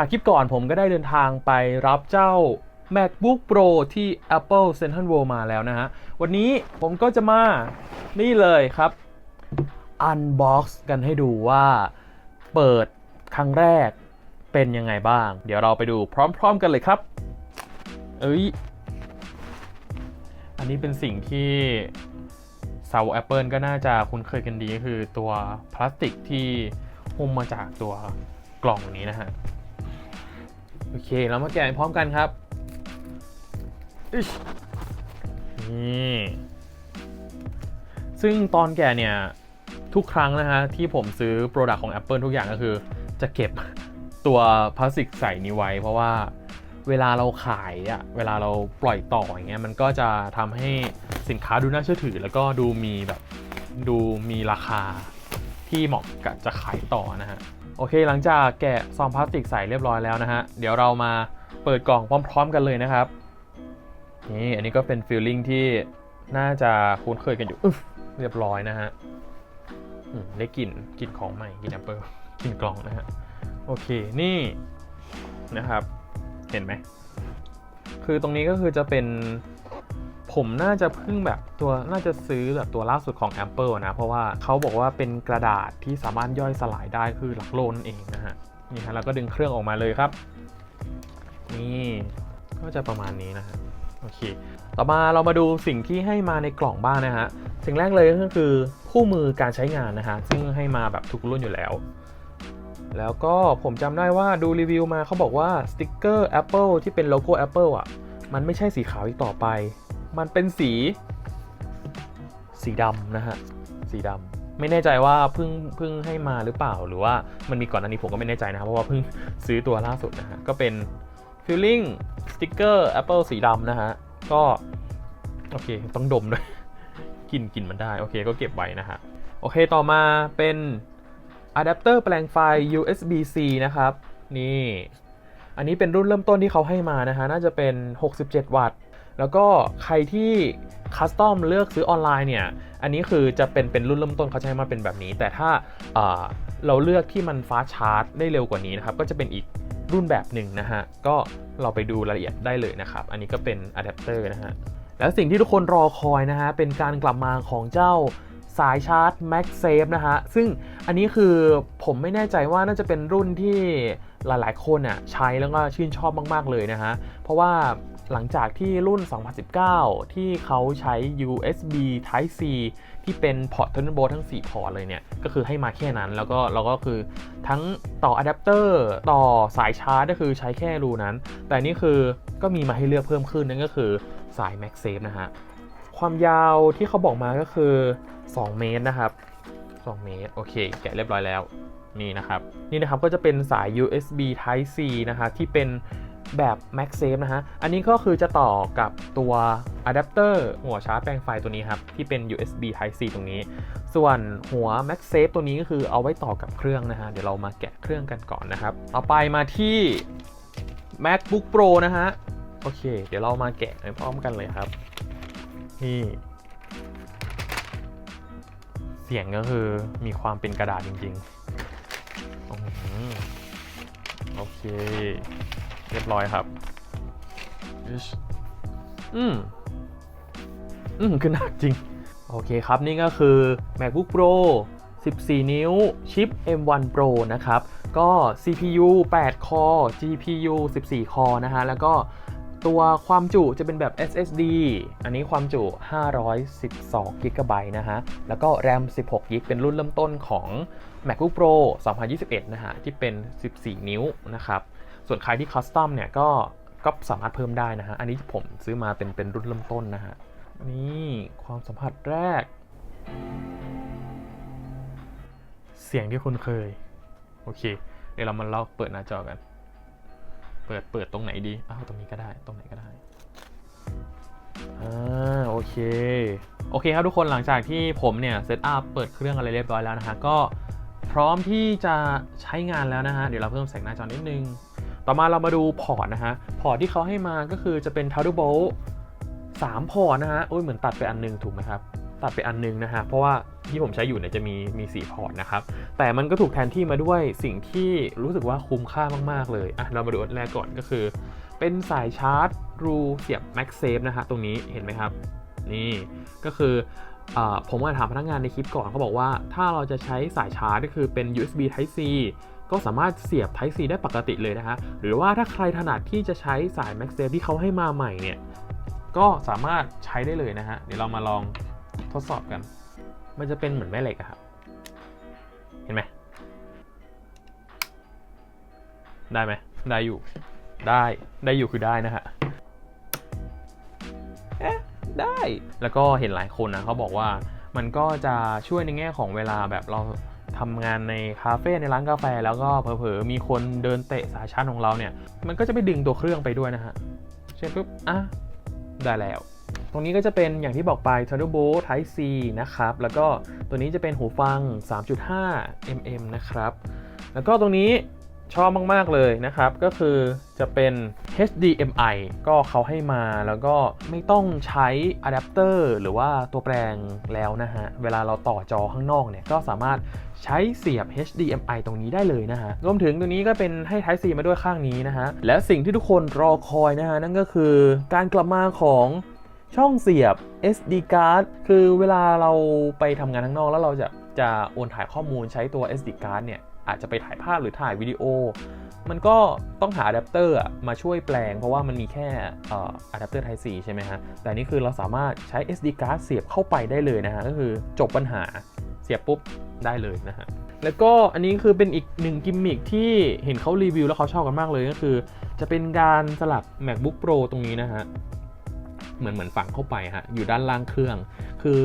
จากคลิปก่อนผมก็ได้เดินทางไปรับเจ้า MacBook Pro ที่ Apple Central World มาแล้วนะฮะ วันนี้ผมก็จะมานี่เลยครับ Unbox กันให้ดูว่าเปิดครั้งแรกเป็นยังไงบ้าง เดี๋ยวเราไปดูพร้อม ๆ กันเลยครับ เอ้ย อันนี้เป็นสิ่งที่สาว Apple ก็น่าจะคุ้นเคยกันดีก็คือตัวพลาสติกที่หุ้มมาจากตัวกล่องนี้นะฮะ โอเคเรามาแกะพร้อมกันครับนี่ซึ่งตอนแกะเนี่ย ทุกครั้งนะฮะ ที่ผมซื้อโปรดักต์ของ Apple ทุกอย่างก็คือ จะเก็บตัวพลาสติกใส่นี้ไว้ เพราะว่าเวลาเราขายอะเวลาเราปล่อยต่ออย่างเงี้ยมันก็จะทำให้สินค้าดูน่าเชื่อถือ แล้วก็ดูมีแบบดูมีราคาที่เหมาะกับจะขายต่อนะฮะ โอเคหลังจากแกะซองพลาสติกใส่เรียบร้อยแล้วนะฮะ เดี๋ยวเรามาเปิดกล่องพร้อม ๆ กันเลยนะครับ นี่อันนี้ก็เป็นฟีลลิ่งที่น่าจะคุ้นเคยกันอยู่เรียบร้อยนะฮะได้กลิ่นกลิ่นของใหม่กลิ่นแอปเปิลกลิ่นกล่องนะฮะ โอเคนี่นะครับ เห็นไหม คือตรงนี้ก็คือจะเป็น ผมน่าจะเพิ่งแบบตัวน่าจะซื้อแบบตัวล่าสุดของ Apple นะ เพราะว่าเขาบอกว่าเป็นกระดาษที่สามารถย่อยสลายได้คือหลักโลนั่นเองนะฮะนี่ฮะเราก็ดึงเครื่องออกมาเลยครับ นี่ก็จะประมาณนี้นะฮะโอเค ต่อมาเรามาดูสิ่งที่ให้มาในกล่องบ้างนะฮะ สิ่งแรกเลยก็คือคู่มือการใช้งานนะฮะ ซึ่งให้มาแบบทุกรุ่นอยู่แล้ว แล้วก็ผมจำได้ว่าดูรีวิวมาเขาบอกว่าสติกเกอร์ Apple ที่เป็นโลโก้ Apple อะ มันไม่ใช่สีขาวอีกต่อไป มันเป็นสี สีดำนะฮะ สีดำไม่แน่ใจว่าเพิ่งเพิ่งให้มาหรือเปล่า หรือว่ามันมีก่อนอันนี้ผมก็ไม่แน่ใจนะครับเพราะว่าเพิ่งซื้อตัวล่าสุดนะฮะ ก็เป็น Feeling สติกเกอร์ Apple สีดำนะฮะ ก็ โอเค ต้องดมด้วยกลิ่นกลิ่นมันได้ โอเค ก็เก็บไว้นะฮะ โอเค ต่อมาเป็นอะแดปเตอร์แปลงไฟ USB-C นะครับ นี่ อันนี้เป็นรุ่นเริ่มต้นที่เขาให้มานะฮะ น่าจะเป็น 67 วัตต์ แล้วก็ใครที่คัสตอมเลือกซื้อออนไลน์เนี่ย อันนี้คือจะเป็นเป็นรุ่นเริ่มต้นเขาจะให้มาเป็นแบบนี้ แต่ถ้าเราเลือกที่มันฟาชาร์จได้เร็วกว่านี้นะครับ ก็จะเป็นอีกรุ่นแบบหนึ่งนะฮะ ก็เราไปดูรายละเอียดได้เลยนะครับ อันนี้ก็เป็นอะแดปเตอร์นะฮะ แล้วสิ่งที่ทุกคนรอคอยนะฮะ เป็นการกลับมาของเจ้าสายชาร์จ MagSafe นะฮะ ซึ่งอันนี้คือผมไม่แน่ใจว่าน่าจะเป็นรุ่นที่หลายๆ คนอะใช้แล้วก็ชื่นชอบมาก ๆ เลยนะฮะ เพราะว่า หลังจากที่รุ่น 2019 ที่เขาใช้ USB Type C ที่เป็นพอร์ต Thunderbolt ทั้ง 4 พอร์ตเลยเนี่ย ก็คือให้มาแค่นั้น แล้วก็เราก็คือทั้งต่ออะแดปเตอร์ต่อสายชาร์จก็คือใช้แค่รูนั้น แต่นี่คือก็มีมาให้เลือกเพิ่มขึ้นนั่นก็คือสาย MagSafe นะฮะ ความยาวที่เขาบอกมาก็คือ 2 เมตรนะครับ 2 เมตร โอเค แกะเรียบร้อยแล้ว นี่นะครับ นี่นะครับก็จะเป็นสาย USB Type C นะฮะที่เป็น แบบ MagSafe นะฮะ อันนี้ก็คือจะต่อกับตัวอะแดปเตอร์หัวชาร์จแปลงไฟตัวนี้ครับ ที่เป็น USB Type C ตรงนี้ ส่วนหัว MagSafe ตัวนี้ก็คือเอาไว้ต่อกับเครื่องนะฮะ เดี๋ยวเรามาแกะเครื่องกันก่อนนะครับ ต่อไปมาที่ MacBook Pro นะฮะ โอเค เดี๋ยวเรามาแกะไปพร้อมกันเลยครับ นี่ เสียงก็คือมีความเป็นกระดาษจริงๆโอเค เรียบร้อยครับอืมอืมคือหนักจริง โอเคครับนี่ก็คือ MacBook Pro 14 นิ้ว ชิป M1 Pro นะครับ ก็ CPU 8 คอ GPU 14 คอนะฮะ แล้วก็ตัวความจุจะเป็นแบบ SSD อันนี้ความจุ 512 g b นะฮะ แล้วก็ RAM 16 g b เป็นรุ่นเริ่มต้นของ MacBook Pro 2021 นะฮะ ที่เป็น 14 นิ้วนะครับ ส่วนใครที่คัสตอมเนี่ยก็ก็สามารถเพิ่มได้นะฮะ อันนี้ผมซื้อมาเป็นเป็นรุ่นเริ่มต้นนะฮะ นี่ความสัมผัสแรก เสียงที่คุณเคย โอเค เดี๋ยวเรามาลอกเปิดหน้าจอกัน เปิดเปิดตรงไหนดี อ้าวตรงนี้ก็ได้ ตรงไหนก็ได้ อ่า โอเค โอเคครับทุกคนหลังจากที่ผมเนี่ยเซตอัพเปิดเครื่องอะไรเรียบร้อยแล้วนะฮะ ก็พร้อมที่จะใช้งานแล้วนะฮะ เดี๋ยวเราเพิ่มแสงหน้าจอนิดนึง ต่อมาเรามาดูพอร์ตนะฮะ พอร์ตที่เขาให้มาก็คือจะเป็น Thunderbolt 3 พอร์ตนะฮะโอ้ยเหมือนตัดไปอันหนึงถูกไหมครับ ตัดไปอันนึงนะฮะ เพราะว่าที่ผมใช้อยู่เนี่ยจะมีมีสีพอร์ตนะครับ แต่มันก็ถูกแทนที่มาด้วยสิ่งที่รู้สึกว่าคุ้มค่ามาก ๆ เลย อะ เรามาดูอันแรกก่อนก็คือ เป็นสายชาร์จรูเสียบ MagSafe นะฮะ ตรงนี้เห็นไหมครับ นี่ก็คืออาผมก็ถามพนักงานในคลิปก่อนเขาบอกว่า ถ้าเราจะใช้สายชาร์จก็คือเป็น USB Type C ก็สามารถเสียบ Type C ได้ปกติเลยนะฮะหรือว่าถ้าใครถนัดที่จะใช้สาย MagSafe ที่เขาให้มาใหม่เนี่ยก็สามารถใช้ได้เลยนะฮะเดี๋ยวเรามาลองทดสอบกัน มันจะเป็นเหมือนแม่เหล็กอะครับเห็นไหมได้ไหมได้อยู่ได้ได้อยู่คือได้นะฮะเอ๊ะได้แล้วก็เห็นหลายคนนะเขาบอกว่ามันก็จะช่วยในแง่ของเวลาแบบเรา ทำงานในคาเฟ่ในร้านกาแฟ แล้วก็เผลอๆมีคนเดินเตะสายชาร์จของเราเนี่ย มันก็จะไปดึงตัวเครื่องไปด้วยนะฮะ เช่นปุ๊บ อะ ได้แล้ว ตรงนี้ก็จะเป็นอย่างที่บอกไป Thunderbolt Type C นะครับ แล้วก็ตัวนี้จะเป็นหูฟัง 3.5 mm นะครับ แล้วก็ตรงนี้ ชอบมาก ๆ เลยนะครับ ก็คือจะเป็น HDMI ก็เขาให้มาแล้วก็ไม่ต้องใช้อะแดปเตอร์หรือว่าตัวแปลงแล้วนะฮะ เวลาเราต่อจอข้างนอกเนี่ย ก็สามารถใช้เสียบ HDMI ตรงนี้ได้เลยนะฮะ รวมถึงตัวนี้ก็เป็นให้ Type C มาด้วยข้างนี้นะฮะ และสิ่งที่ทุกคนรอคอยนะฮะ นั่นก็คือการกลับมาของช่องเสียบ SD card คือเวลาเราไปทำงานข้างนอกแล้วเราจะจะโอนถ่ายข้อมูลใช้ตัว SD card เนี่ย อาจจะไปถ่ายภาพหรือถ่ายวิดีโอ มันก็ต้องหาอะแดปเตอร์มาช่วยแปลง เพราะว่ามันมีแค่เอ่ออะแดปเตอร์ Type C ใช่ไหมฮะ แต่นี่คือเราสามารถใช้ SD card เสียบเข้าไปได้เลยนะฮะ ก็คือจบปัญหาเสียบปุ๊บได้เลยนะฮะ แล้วก็อันนี้คือเป็นอีกหนึ่งกิมมิคที่เห็นเขารีวิวแล้วเขาชอบกันมากเลยก็คือ จะเป็นการสลับ MacBook Pro ตรงนี้นะฮะเหมือนเหมือนฝังเข้าไปฮะอยู่ด้านล่างเครื่อง คือ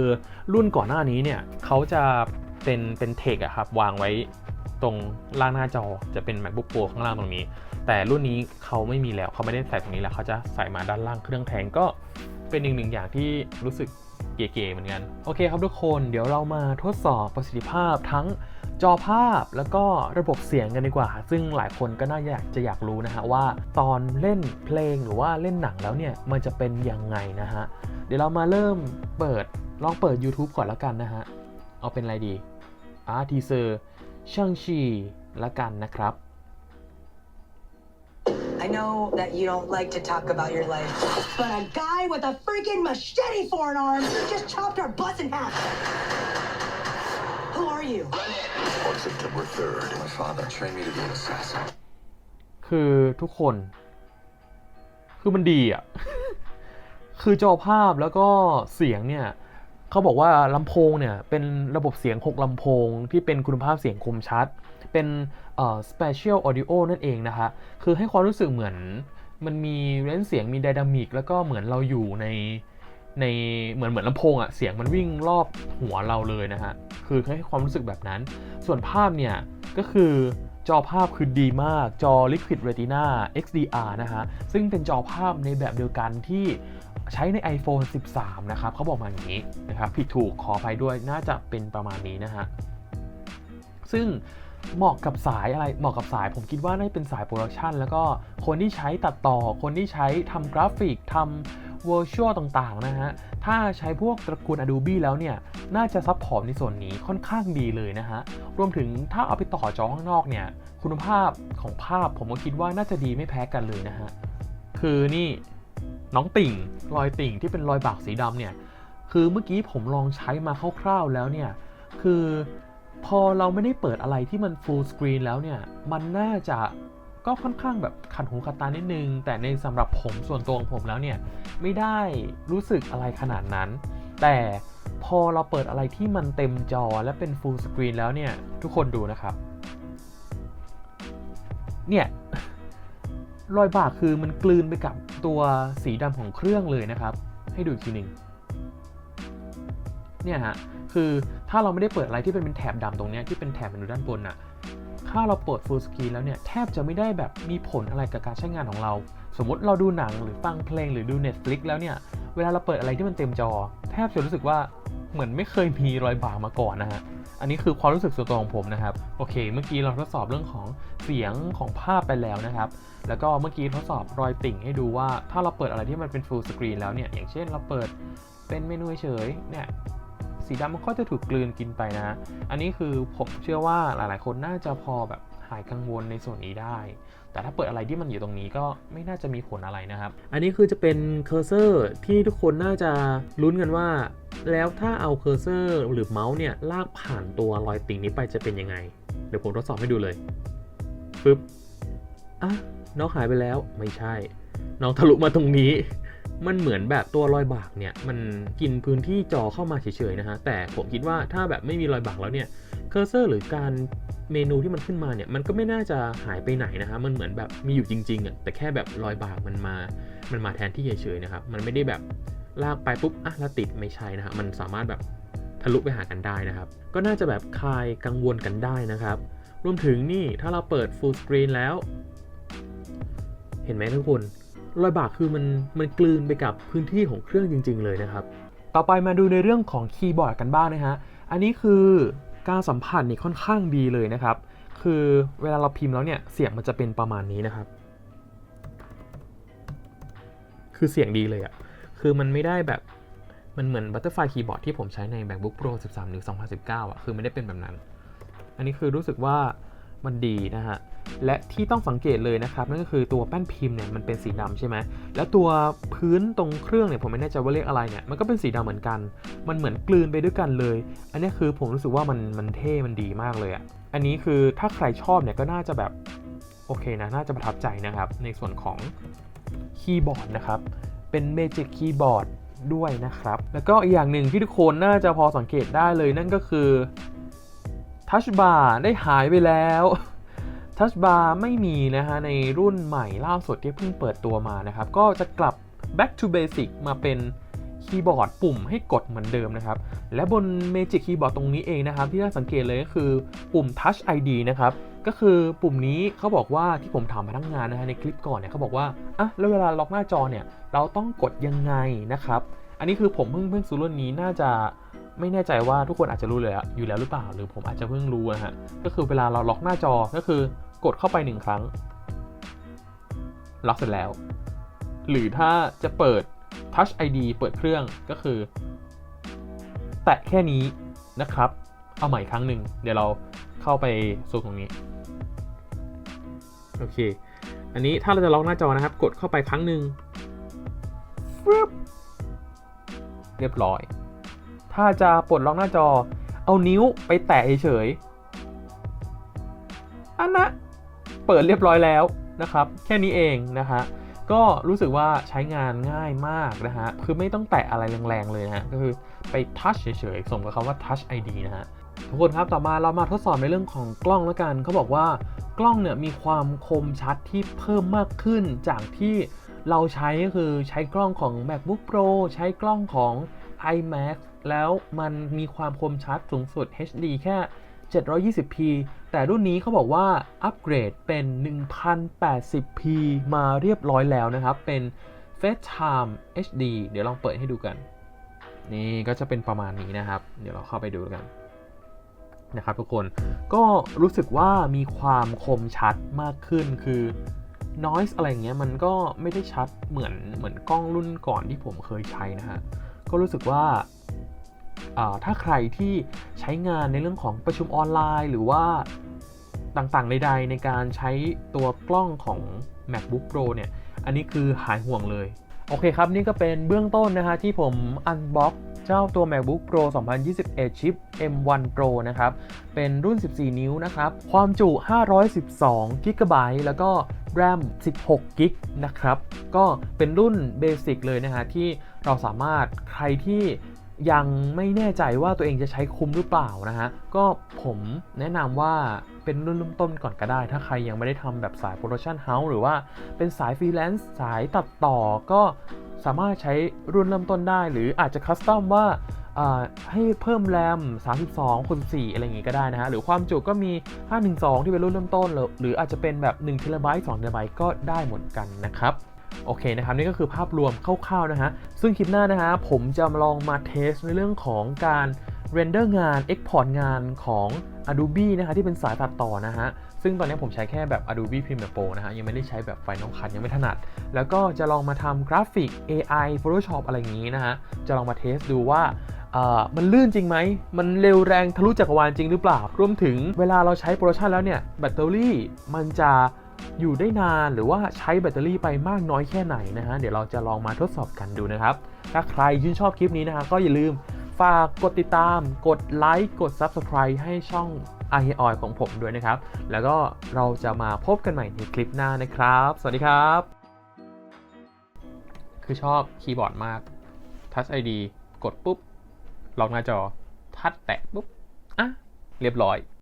รุ่นก่อนหน้านี้เนี่ยเขาจะเป็นเป็นเทคอะครับวางไว้ ตรงล่างหน้าจอจะเป็น MacBook Pro ข้างล่างตรงนี้ แต่รุ่นนี้เขาไม่มีแล้วเขาไม่ได้ใส่ตรงนี้แล้วเขาจะใส่มาด้านล่างเครื่องแทนก็เป็นอีกหนึ่งอย่างที่รู้สึกเก๋ๆเหมือนกัน โอเคครับทุกคนเดี๋ยวเรามาทดสอบประสิทธิภาพทั้งจอภาพแล้วก็ระบบเสียงกันดีกว่า ซึ่งหลายคนก็น่าอยากจะอยากรู้นะฮะว่าตอนเล่นเพลงหรือว่าเล่นหนังแล้วเนี่ยมันจะเป็นยังไงนะฮะ เดี๋ยวเรามาเริ่มเปิดลองเปิด YouTube ก่อนแล้วกันนะฮะ เอาเป็นอะไรดีอ่าทีเซอร์ ช่างชีละกันนะครับ I know that you don't like to talk about your life, but a guy with a freaking machete for an arm just chopped our butts in half. Who are you? On September 3rd, my father trained me to be an assassin. คือทุกคน คือมันดีอะ คือจอภาพแล้วก็เสียงเนี่ย เขาบอกว่าลำโพงเนี่ยเป็นระบบเสียง 6ลำโพง ที่เป็นคุณภาพเสียงคมชัด เป็นเอ่อ spatial audio นั่นเองนะคะ คือให้ความรู้สึกเหมือนมันมีเรนเสียงมีไดนามิกแล้วก็เหมือนเราอยู่ในในเหมือนเหมือนลำโพงอะเสียงมันวิ่งรอบหัวเราเลยนะฮะ คือให้ความรู้สึกแบบนั้น ส่วนภาพเนี่ยก็คือจอภาพคือดีมาก จอ Liquid Retina XDR นะฮะ ซึ่งเป็นจอภาพในแบบเดียวกันที่ ใช้ใน iPhone 13 นะครับเขาบอกมาอย่างนี้นะครับผิดถูกขออภัยด้วยน่าจะเป็นประมาณนี้นะฮะซึ่งเหมาะกับสายอะไรเหมาะกับสาย ผมคิดว่าน่าจะเป็นสายโปรดักชันแล้วก็คนที่ใช้ตัดต่อ คนที่ใช้ทำกราฟิกทำ virtual ต่างๆนะฮะ ถ้าใช้พวกตระกูล Adobe แล้วเนี่ย น่าจะซัพพอร์ตในส่วนนี้ค่อนข้างดีเลยนะฮะ รวมถึงถ้าเอาไปต่อจอข้างนอกเนี่ย คุณภาพของภาพผมก็คิดว่าน่าจะดีไม่แพ้กันเลยนะฮะ คือนี่ น้องติ่งรอยติ่งที่เป็นรอยบากสีดำเนี่ยคือเมื่อกี้ผมลองใช้มาคร่าวๆแล้วเนี่ยคือพอเราไม่ได้เปิดอะไรที่มัน full screen แล้วเนี่ยมันน่าจะก็ค่อนข้างแบบขัดหูขัดตานิดนึง แต่ในสำหรับผมส่วนตัวของผมแล้วเนี่ยไม่ได้รู้สึกอะไรขนาดนั้น แต่พอเราเปิดอะไรที่มันเต็มจอและเป็น full screen แล้วเนี่ยทุกคนดูนะครับ เนี่ย รอยบากคือมันกลืนไปกับตัวสีดำของเครื่องเลยนะครับ ให้ดูอีกทีหนึ่งเนี่ยฮะคือถ้าเราไม่ได้เปิดอะไรที่เป็นแถบดำตรงเนี้ยที่เป็นแถบมันอยู่ด้านบนอะถ้าเราเปิด full screen แล้วเนี่ยแทบจะไม่ได้แบบมีผลอะไรกับการใช้งานของเรา สมมติเราดูหนังหรือฟังเพลงหรือดู Netflix แล้วเนี่ย เวลาเราเปิดอะไรที่มันเต็มจอ แทบจะรู้สึกว่าเหมือนไม่เคยมีรอยบากมาก่อนนะฮะ อันนี้คือความรู้สึกส่วนตัวของผมนะครับ โอเค เมื่อกี้เราทดสอบเรื่องของเสียงของภาพไปแล้วนะครับ แล้วก็เมื่อกี้ทดสอบรอยติ่งให้ดูว่าถ้าเราเปิดอะไรที่มันเป็น full screen แล้วเนี่ย อย่างเช่นเราเปิดเป็นเมนูเฉยเนี่ยสีดำมันก็จะถูกกลืนกินไปนะ อันนี้คือผมเชื่อว่าหลาย ๆ คนน่าจะพอแบบหายกังวลในส่วนนี้ได้ แต่ถ้าเปิดอะไรที่มันอยู่ตรงนี้ก็ไม่น่าจะมีผลอะไรนะครับ อันนี้คือจะเป็นเคอร์เซอร์ที่ทุกคนน่าจะลุ้นกันว่า แล้วถ้าเอาเคอร์เซอร์หรือเมาส์เนี่ยลากผ่านตัวรอยติ่งนี้ไปจะเป็นยังไง เดี๋ยวผมทดสอบให้ดูเลยปึ๊บอะน้องหายไปแล้วไม่ใช่ น้องทะลุมาตรงนี้ มันเหมือนแบบตัวรอยบากเนี่ยมันกินพื้นที่จอเข้ามาเฉยๆนะฮะแต่ผมคิดว่าถ้าแบบไม่มีรอยบากแล้วเนี่ย เคอร์เซอร์หรือการเมนูที่มันขึ้นมาเนี่ยมันก็ไม่น่าจะหายไปไหนนะฮะมันเหมือนแบบมีอยู่จริงๆอะแต่แค่แบบรอยบากมันมา มันมาแทนที่เฉยๆนะครับมันไม่ได้แบบลากไปปุ๊บอะแล้วติดไม่ใช่นะฮะมันสามารถแบบทะลุไปหากันได้นะครับ ก็น่าจะแบบคลายกังวลกันได้นะครับ รวมถึงนี่ถ้าเราเปิด full screen แล้ว เห็นไหมทุกคนรอยบากคือมันมันกลืนไปกับพื้นที่ของเครื่องจริง ๆ เลยนะครับ ต่อไปมาดูในเรื่องของคีย์บอร์ดกันบ้างนะฮะ อันนี้คือ การสัมผัสนี่ค่อนข้างดีเลยนะครับ คือเวลาเราพิมพ์แล้วเนี่ยเสียงมันจะเป็นประมาณนี้นะครับ คือเสียงดีเลยอะ่ะคือมันไม่ได้แบบมันเหมือน Butterfly Keyboard ที่ผมใช้ใน MacBook Pro 13 หรือ 2019อะคือไม่ได้เป็นแบบนั้น อันนี้คือรู้สึกว่า มันดีนะฮะ และที่ต้องสังเกตเลยนะครับ นั่นก็คือตัวแป้นพิมพ์เนี่ยมันเป็นสีดำใช่ไหมแล้วตัวพื้นตรงเครื่องเนี่ยผมไม่แน่ใจว่าเรียกอะไรเนี่ยมันก็เป็นสีดำเหมือนกัน มันเหมือนกลืนไปด้วยกันเลย อันนี้คือผมรู้สึกว่ามันมันเท่มันดีมากเลยอะ่ะอันนี้คือถ้าใครชอบเนี่ยก็น่าจะแบบโอเคนะน่าจะประทับใจนะครับ ในส่วนของคีย์บอร์ดนะครับเป็น Magic Keyboard ด้วยนะครับ แล้วก็อีกอย่างหนึ่งที่ทุกคนน่าจะพอสังเกตได้เลยนั่นก็คือ ทัชบาร์ได้หายไปแล้วทัชบาร์ไม่มีนะฮะในรุ่นใหม่ล่าสุดที่เพิ่งเปิดตัวมานะครับ ก็จะกลับ back to basic มาเป็นคีย์บอร์ดปุ่มให้กดเหมือนเดิมนะครับ และบน Magic Keyboard ตรงนี้เองนะครับ ที่น่าสังเกตเลยก็คือปุ่ม Touch ID นะครับ ก็คือปุ่มนี้เขาบอกว่าที่ผมถามพนักงานนะฮะในคลิปก่อนเนี่ยเขาบอกว่าอะแล้วเวลาล็อกหน้าจอเนี่ย เราต้องกดยังไงนะครับ อันนี้คือผมเพิ่งเพิ่งซื้อรุ่นนี้น่าจะ ไม่แน่ใจว่าทุกคนอาจจะรู้เลยอะอยู่แล้วหรือเปล่า หรือผมอาจจะเพิ่งรู้นะฮะ ก็คือเวลาเราล็อกหน้าจอ ก็คือกดเข้าไปหนึ่งครั้ง ล็อกเสร็จแล้ว หรือถ้าจะเปิด Touch ID เปิดเครื่องก็คือ แตะแค่นี้นะครับ เอาใหม่ครั้งหนึ่ง เดี๋ยวเราเข้าไปสู่ตรงนี้ โอเค อันนี้ถ้าเราจะล็อกหน้าจอนะครับ กดเข้าไปครั้งหนึ่งเรียบร้อย ถ้าจะปลดล็อกหน้าจอ เอานิ้วไปแตะเฉยอันนะเปิดเรียบร้อยแล้วนะครับ แค่นี้เองนะฮะก็รู้สึกว่าใช้งานง่ายมากนะฮะ คือไม่ต้องแตะอะไรแรงๆเลยนะฮะ ก็คือไปทัชเฉยๆ สมกับคำว่า Touch ID นะฮะ ทุกคนครับ ต่อมาเรามาทดสอบในเรื่องของกล้องแล้วกัน เขาบอกว่ากล้องเนี่ยมีความคมชัดที่เพิ่มมากขึ้น จากที่เราใช้ก็คือใช้กล้องของ MacBook Pro ใช้กล้องของ iMac แล้วมันมีความคมชัดสูงสุด HD แค่ 720p แต่รุ่นนี้เขาบอกว่าอัปเกรดเป็น 1080p มาเรียบร้อยแล้วนะครับ เป็น FaceTime HD เดี๋ยวลองเปิดให้ดูกัน นี่ก็จะเป็นประมาณนี้นะครับ เดี๋ยวเราเข้าไปดูกันนะครับทุกคนก็รู้สึกว่ามีความคมชัดมากขึ้นคือ noise อะไรเงี้ยมันก็ไม่ได้ชัดเหมือนเหมือนกล้องรุ่นก่อนที่ผมเคยใช้นะฮะก็รู้สึกว่า ถ้าใครที่ใช้งานในเรื่องของประชุมออนไลน์ หรือว่าต่างๆใดๆในการใช้ตัวกล้องของ MacBook Pro เนี่ย อันนี้คือหายห่วงเลย โอเคครับ นี่ก็เป็นเบื้องต้นนะฮะที่ผมอันบ็อกเจ้าตัว MacBook Pro 2021 ชิป M1 Pro นะครับ เป็นรุ่น 14 นิ้วนะครับ ความจุ 512 g b แล้วก็ RAM 16 g b นะครับ ก็เป็นรุ่นเบสิกเลยนะฮะที่เราสามารถใครที่ ยังไม่แน่ใจว่าตัวเองจะใช้คุ้มหรือเปล่านะฮะ ก็ผมแนะนำว่าเป็นรุ่นเริ่มต้นก่อนก็ได้ ถ้าใครยังไม่ได้ทำแบบสายโปรดักชันเฮาส์หรือว่าเป็นสายฟรีแลนซ์สายตัดต่อก็สามารถใช้รุ่นเริ่มต้นได้ หรืออาจจะคัสตอมว่าให้เพิ่มแรม 32คูณ4อะไรอย่างงี้ก็ได้นะฮะ หรือความจุก็มี 512 ที่เป็นรุ่นเริ่มต้น หรือหรืออาจจะเป็นแบบ1 t b 2 t b ก็ได้หมือนกันนะครับ โอเคนะครับนี่ก็คือภาพรวมคร่าวๆนะฮะซึ่งคลิปหน้านะฮะผมจะลองมาเทสในเรื่องของการเรนเดอร์งาน Export งานของ Adobe นะฮะที่เป็นสายตัดต่อนะฮะ ซึ่งตอนนี้ผมใช้แค่แบบ Adobe Premiere Pro นะฮะ ยังไม่ได้ใช้แบบ Final Cut ยังไม่ถนัด แล้วก็จะลองมาทำกราฟิก AI Photoshop อะไรอย่างนี้นะฮะ จะลองมาเทสดูว่ามันลื่นจริงไหม มันเร็วแรงทะลุจักรวาลจริงหรือเปล่า รวมถึงเวลาเราใช้โปรดักชันแล้วเนี่ย แบตเตอรี่มันจะ อยู่ได้นานหรือว่าใช้แบตเตอรี่ไปมากน้อยแค่ไหนนะฮะเดี๋ยวเราจะลองมาทดสอบกันดูนะครับ ถ้าใครชื่นชอบคลิปนี้นะฮะก็อย่าลืมฝากกดติดตาม กดไลค์ กด Subscribe ให้ช่อง i o i ของผมด้วยนะครับ แล้วก็เราจะมาพบกันใหม่ในคลิปหน้านะครับ สวัสดีครับ คือชอบคีย์บอร์ดมาก Touch ID กดปุ๊บ ล็อกหน้าจอ ทัดแตะปุ๊บ อะ เรียบร้อย